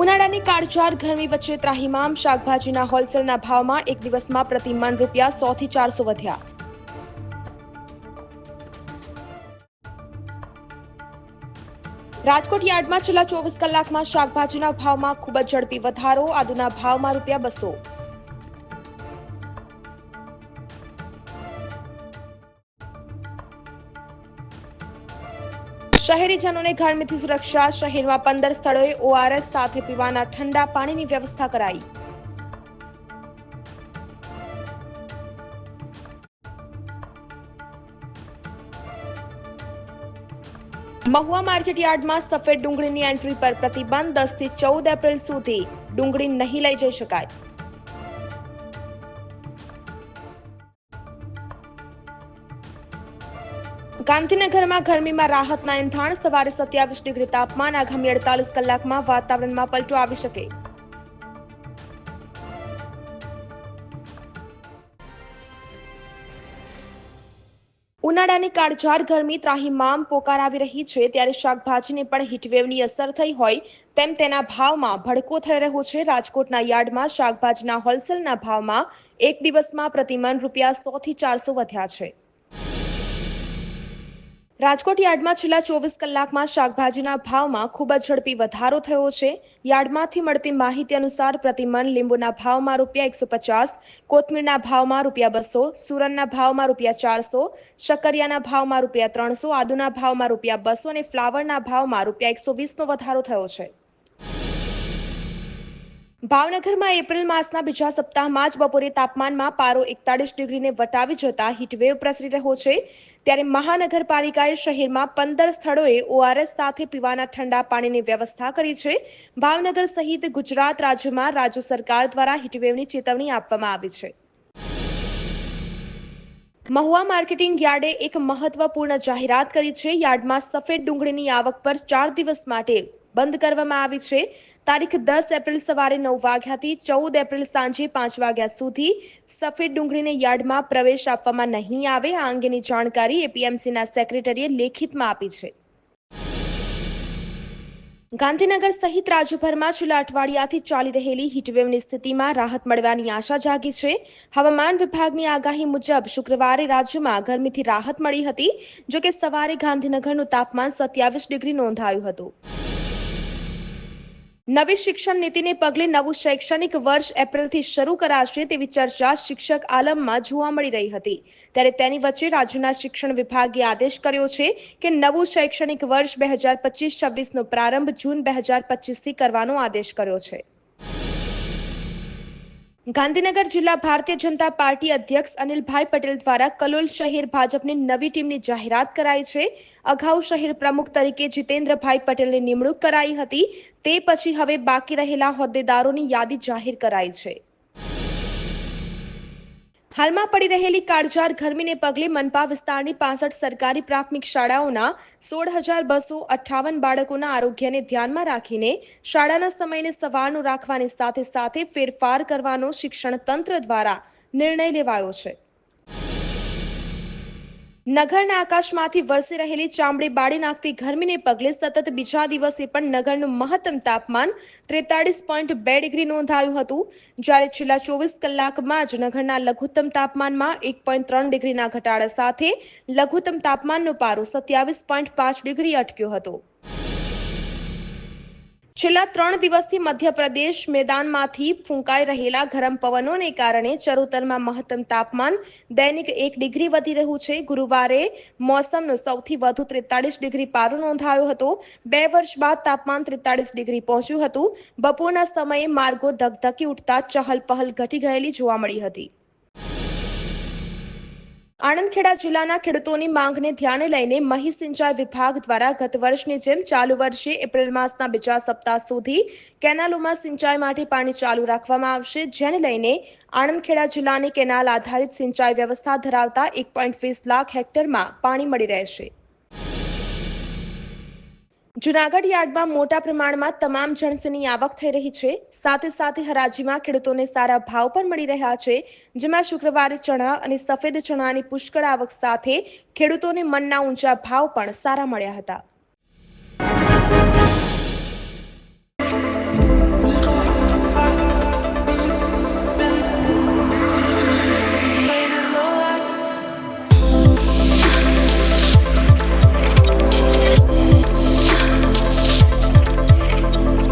ઉનાળાની કાળઝાળ, ગરમી વચ્ચે ત્રાહિમામ, શાકભાજીના હોલસેલના ભાવમાં એક દિવસમાં પ્રતિ મણ રૂપિયા સો થી ચારસો વધ્યા. રાજકોટ યાર્ડમાં છેલ્લા ચોવીસ કલાકમાં શાકભાજીના ભાવમાં ખૂબ જ ઝડપી વધારો, આદુના ભાવમાં રૂપિયા બસો. શહેરીજનોને ગરમીથી સુરક્ષા, શહેરમાં પંદર સ્થળોએ ઓઆરએસ સાથે પીવાના ઠંડા પાણીની વ્યવસ્થા કરાઈ. મહુવા માર્કેટ યાર્ડમાં સફેદ ડુંગળીની એન્ટ્રી પર પ્રતિબંધ દસથી ચૌદ એપ્રિલ સુધી. ડુંગળી નહીં લઈ જઈ શકાય. ગાંધીનગરમાં ગરમીમાં રાહતના એંધાણ, સવારે સત્યાવીસ ડિગ્રી તાપમાન, આગામી અડતાલીસ કલાકમાં વાતાવરણમાં પલટો આવી શકે. ઉનાળાની કાળઝાળ ગરમી ત્રાહીમામ પોકાર આવી રહી છે. ત્યારે શાકભાજીને પણ હીટવેવની અસર થઈ હોય તેમ તેના ભાવમાં ભડકો થઈ રહ્યો છે. રાજકોટના યાર્ડમાં શાકભાજીના હોલસેલના ભાવમાં એક દિવસમાં પ્રતિમણ રૂપિયા સો થી ચારસો વધ્યા છે. રાજકોટ યાર્ડમાં છેલ્લા ચોવીસ કલાકમાં શાકભાજીના ભાવમાં ખૂબ જ ઝડપી વધારો થયો છે. યાર્ડમાંથી મળતી માહિતી અનુસાર પ્રતિમણ લીંબુના ભાવમાં રૂપિયા એકસો પચાસ, કોથમીરના ભાવમાં રૂપિયા બસો, સુરનના ભાવમાં રૂપિયા ચારસો, શક્કરિયાના ભાવમાં રૂપિયા ત્રણસો, આદુના ભાવમાં રૂપિયા બસો અને ફ્લાવરના ભાવમાં રૂપિયા એકસો વીસનો વધારો થયો છે. ભાવનગરમાં એપ્રિલ માસના બીજા સપ્તાહમાં જ બપોરે તાપમાનમાં પારો એકતાળીસ ડિગ્રીને વટાવી જતા હીટવેવ પ્રસરી રહ્યો છે. ત્યારે મહાનગરપાલિકાએ શહેરમાં પંદર સ્થળોએ ઓઆરએસ સાથે પીવાના ઠંડા પાણીની વ્યવસ્થા કરી છે. ભાવનગર સહિત ગુજરાત રાજ્યમાં રાજ્ય સરકાર દ્વારા હીટવેવની ચેતવણી આપવામાં આવી છે. મહુવા માર્કેટિંગ યાર્ડે એક મહત્વપૂર્ણ જાહેરાત કરી છે. યાર્ડમાં સફેદ ડુંગળીની આવક પર ચાર દિવસ માટે બંધ કરવામાં આવી છે. તારીખ દસ એપ્રિલ સવારે નવ વાગ્યાથી ચૌદ એપ્રિલ સાંજે પાંચ વાગ્યા સુધી સફેદ ડુંગળીને યાર્ડમાં પ્રવેશ આપવામાં નહીં આવે. આ અંગેની જાણકારી એપીએમસીના સેક્રેટરીએ લેખિતમાં આપી છે. ગાંધીનગર સહિત રાજ્યભરમાં છેલ્લા અઠવાડિયાથી ચાલી રહેલી હીટવેવની સ્થિતિમાં રાહત મળવાની આશા જાગી છે. હવામાન વિભાગની આગાહી મુજબ શુક્રવારે રાજ્યમાં ગરમીથી રાહત મળી હતી, જોકે સવારે ગાંધીનગરનું તાપમાન સત્યાવીસ ડિગ્રી નોંધાયું હતું. નવી શિક્ષણ નીતિને પગલે નવું શૈક્ષણિક વર્ષ એપ્રિલથી શરૂ કરાશે તેવી ચર્ચા શિક્ષક આલમમાં જોવા મળી રહી હતી. ત્યારે તેની વચ્ચે રાજ્યના શિક્ષણ વિભાગે આદેશ કર્યો છે કે નવું શૈક્ષણિક વર્ષ બે હજાર પચીસ છવ્વીસનો પ્રારંભ જૂન બે હજાર પચીસથી કરવાનો આદેશ કર્યો છે. ગાંધીનગર જિલ્લા ભારતીય જનતા પાર્ટી અધ્યક્ષ અનિલભાઈ પટેલ દ્વારા કલોલ શહેર ભાજપની નવી ટીમની જાહેરાત કરાઈ છે. અગાઉ શહેર પ્રમુખ તરીકે જીતેન્દ્રભાઈ પટેલની નિમણૂક કરાઈ હતી. તે પછી હવે બાકી રહેલા હોદ્દેદારોની યાદી જાહેર કરાઈ છે. હાલમાં પડી રહેલી કાળઝાળ ગરમીને પગલે મનપા વિસ્તારની પાસઠ સરકારી પ્રાથમિક શાળાઓના સોળ હજાર બસો અઠ્ઠાવન બાળકોના આરોગ્યને ધ્યાનમાં રાખીને શાળાના સમયને સવારનું રાખવાની સાથે સાથે ફેરફાર કરવાનો શિક્ષણ તંત્ર દ્વારા નિર્ણય લેવાયો છે. નગરના આકાશમાંથી વરસી રહેલી ચામડી બાળી નાખતી ગરમીને પગલે સતત બીજા દિવસે પણ નગરનું મહત્તમ તાપમાન ત્રેતાળીસ પોઈન્ટ બે ડિગ્રી નોંધાયું હતું. જ્યારે છેલ્લા ચોવીસ કલાકમાં જ નગરના લઘુત્તમ તાપમાનમાં એક પોઈન્ટ ત્રણ ડિગ્રીના ઘટાડા સાથે લઘુત્તમ તાપમાનનો પારો સત્યાવીસ પોઈન્ટ પાંચ ડિગ્રી અટક્યો હતો. છેલ્લા ત્રણ દિવસથી મધ્યપ્રદેશ મેદાનમાંથી ફૂંકાઈ રહેલા ગરમ પવનોને કારણે ચરોતરમાં મહત્તમ તાપમાન દૈનિક એક ડિગ્રી વધી રહ્યું છે. ગુરુવારે મોસમનો સૌથી વધુ ત્રેતાળીસ ડિગ્રી પારો નોંધાયો હતો. બે વર્ષ બાદ તાપમાન ત્રેતાળીસ ડિગ્રી પહોંચ્યું હતું. બપોરના સમયે માર્ગો ધકધકી ઉઠતા ચહલ પહલ ઘટી ગયેલી જોવા મળી હતી. આણંદ ખેડા જિલ્લાના ખેડૂતોની માંગને ધ્યાને લઈને મહી સિંચાઈ વિભાગ દ્વારા ગત વર્ષની જેમ ચાલુ વર્ષે એપ્રિલ માસના બીજા સપ્તાહ સુધી કેનાલોમાં સિંચાઈ માટે પાણી ચાલુ રાખવામાં આવશે. જેને લઈને આણંદખેડા જિલ્લાની કેનાલ આધારિત સિંચાઈ વ્યવસ્થા ધરાવતા એક પોઈન્ટ વીસ લાખ હેક્ટરમાં પાણી મળી રહેશે. જુનાગઢ યાર્ડમાં મોટા પ્રમાણમાં તમામ જણસીની આવક થઈ રહી છે. સાથે સાથે હરાજીમાં ખેડૂતોને સારા ભાવ પણ મળી રહ્યા છે, જેમાં શુક્રવારે ચણા અને સફેદ ચણાની પુષ્કળ આવક સાથે ખેડૂતોને મનના ઊંચા ભાવ પણ સારા મળ્યા હતા.